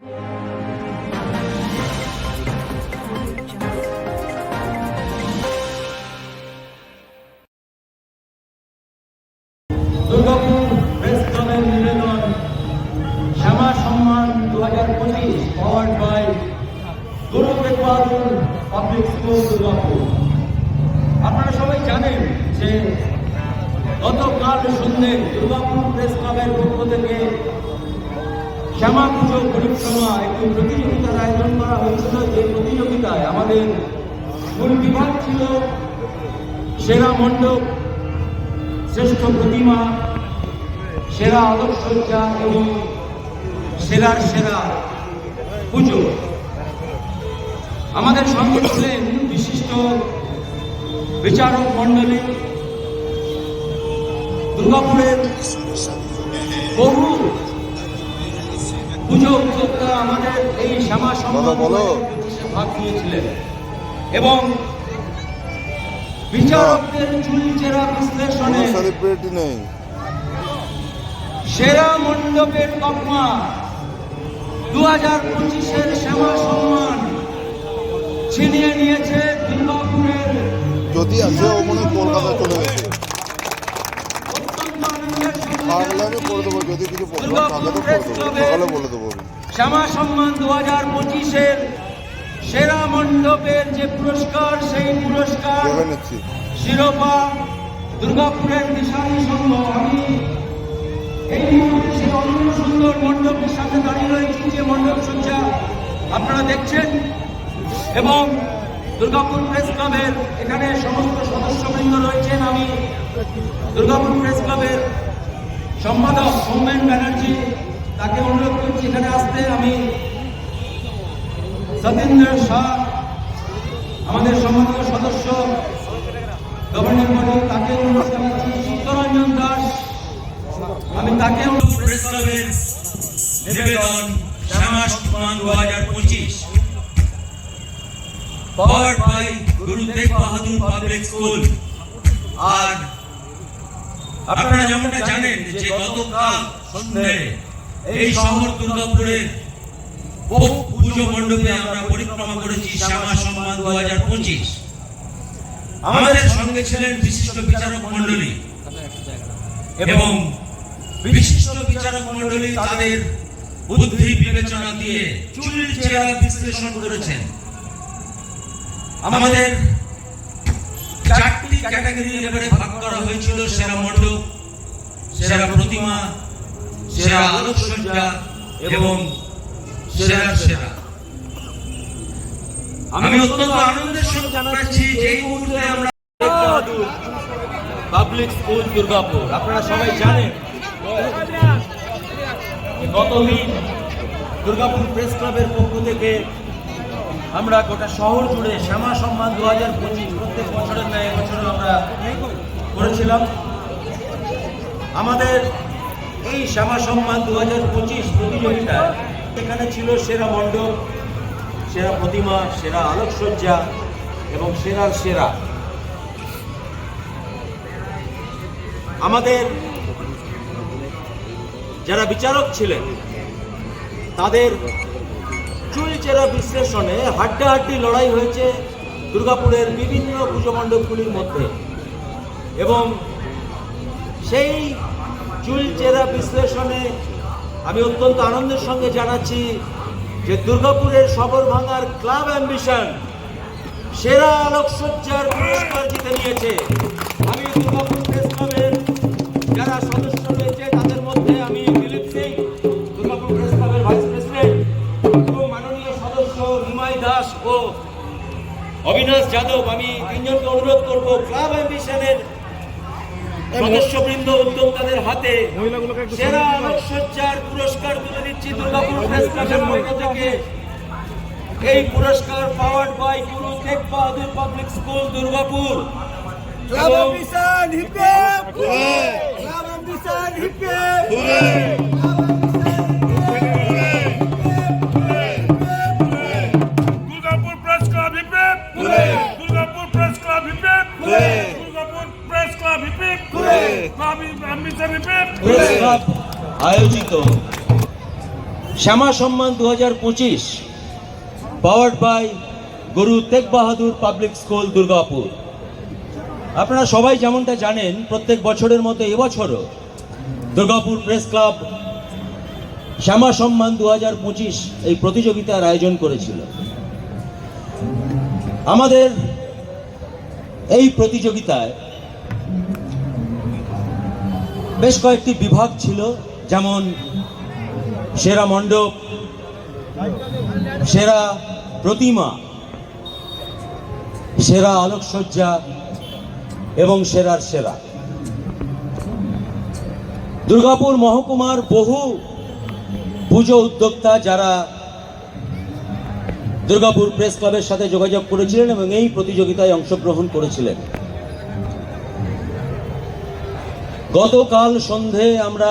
Durgapur press ক্লাবের সম্মান দু হাজার পঁচিশ powered by Guru Bahadur public school Durgapur. আপনারা সবাই জানেন যে গতকাল সন্ধ্যে দুর্গাপুর প্রেস ক্লাবের পক্ষ থেকে শ্যামা পুজো পরিক্রমা একটি প্রতিযোগিতার আয়োজন করা হয়েছিল। যে প্রতিযোগিতায় আমাদের মূল বিভাগ ছিল সেরা মণ্ডপ, শ্রেষ্ঠ প্রতিমা, সেরা আলোকসজ্জা এবং সেরার সেরা পুজো। আমাদের সঙ্গে ছিলেন বিশিষ্ট বিচারক মণ্ডলী, দুর্গাপুরের বহু উদ্যোক্তা আমাদের এই শ্যামা ভাগ নিয়েছিলেন। এবং বিচারকদের চুলচেরা বিশ্লেষণে সেরা মণ্ডপের তকমা দু হাজার পঁচিশের শ্যামা সম্মান ছিনিয়ে নিয়েছে দুর্গাপুরের যদি আছে ও মনে কলকাতা চলে গেছে। আনন্দের আমি করে দেবো যদি কিছু প্রোগ্রাম থাকে তো করে দেবো সকালে বলে দেবো। শ্যামা সম্মান দু হাজার পঁচিশের সেরা মণ্ডপের যে পুরস্কার সেই পুরস্কার শিরোপা দুর্গাপুরের দিশারি সংঘ। আমি এই মুহূর্তে সেই অন্য সুন্দর মণ্ডপের সাথে দাঁড়িয়ে রয়েছি যে মণ্ডপ সজ্জা আপনারা দেখছেন। এবং দুর্গাপুর প্রেস ক্লাবের এখানে সমস্ত সদস্যবৃন্দ রয়েছেন। আমি দুর্গাপুর প্রেস ক্লাবের সম্পাদক সৌমেন ব্যানার্জি, তাকে অনুরোধ করছি এখানে আসতে। আমি সতীন্দ্র শাহ, আমাদের সম্মানিত সদস্য গভর্নিং বডি তাকে অনুরোধ জানাচ্ছি। চিত্তরঞ্জন দাস, আমি তাকে অনুরোধ প্রেস নিবেদন শ্যামা সম্মান দু হাজার পঁচিশ। Power by Guru Tegh Bahadur public school আর আপনারা যেমনটা জানেন যে গতকাল সন্ধ্যে এই শহর দুর্গাপুরের পুজো মণ্ডপে আমরা পরিক্রমা করেছি শ্যামা সম্মান দু হাজার পঁচিশ। আমাদের সঙ্গে ছিলেন বিশিষ্ট বিচারক মণ্ডলী এবং বিশিষ্ট বিচারক মণ্ডলী তাদের বুদ্ধি বিবেচনা দিয়ে চুল বিশ্লেষণ করেছেন। আমাদের আমি অত্যন্ত আনন্দের যে মুহূর্তে পাবলিক দুর্গাপুর, আপনারা সবাই জানেন গতদিন দুর্গাপুর প্রেস ক্লাবের পক্ষ থেকে আমরা গোটা শহর জুড়ে শ্যামা সম্মান দু হাজার পঁচিশ প্রত্যেক বছরের ন্যায় এবছরও আমরা করেছিলাম। আমাদের এই শ্যামা সম্মান দু হাজার পঁচিশ প্রতিযোগিতায় এখানে ছিল সেরা মণ্ডপ, সেরা প্রতিমা, সেরা আলোকসজ্জা এবং সেরার সেরা। আমাদের যারা বিচারক ছিলেন, তাদের চুলচেরা বিশ্লেষণে হাড্ডাহাড্ডি লড়াই হয়েছে দুর্গাপুরের বিভিন্ন পুজো মণ্ডপগুলির মধ্যে। এবং সেই চুলচেরা বিশ্লেষণে আমি অত্যন্ত আনন্দের সঙ্গে জানাচ্ছি যে দুর্গাপুরের সবর ভাঙার ক্লাব অ্যাম্বিশন সেরা আলোকসজ্জার পুরস্কার জিতে নিয়েছে। আমি দুর্গাপুর যাদব আমি তিনজনকে অনুরোধ করব ক্লাব অ্যাম্বিশনের সদস্যবৃন্দ উদ্যোক্তাদের হাতে সেরা আলোকসজ্জার পুরস্কার তুলে দিচ্ছি দুর্গাপুর থেকে। এই পুরস্কার powered by Guru Tegh Bahadur public school Durgapur. Ambition, hip hip! Club আয়োজিত শ্যামা সম্মান দু হাজার পঁচিশ powered by Guru Tegh Bahadur public school Durgapur. আপনারা সবাই যেমনটা জানেন, প্রত্যেক বছরের মতো এবছরও দুর্গাপুর প্রেস ক্লাব শ্যামা সম্মান দু হাজার পঁচিশ এই প্রতিযোগিতার আয়োজন করেছিল। আমাদের এই প্রতিযোগিতায় বেশ কয়েকটি বিভাগ ছিল। যেমন সেরা মণ্ডপ, সেরা প্রতিমা, সেরা আলোকসজ্জা এবং সেরার সেরা। দুর্গাপুর মহকুমার বহু পুজো উদ্যোক্তা যারা দুর্গাপুর প্রেস ক্লাবের সাথে যোগাযোগ করেছিলেন এবং এই প্রতিযোগিতায় অংশগ্রহণ করেছিলেন। গতকাল সন্ধে আমরা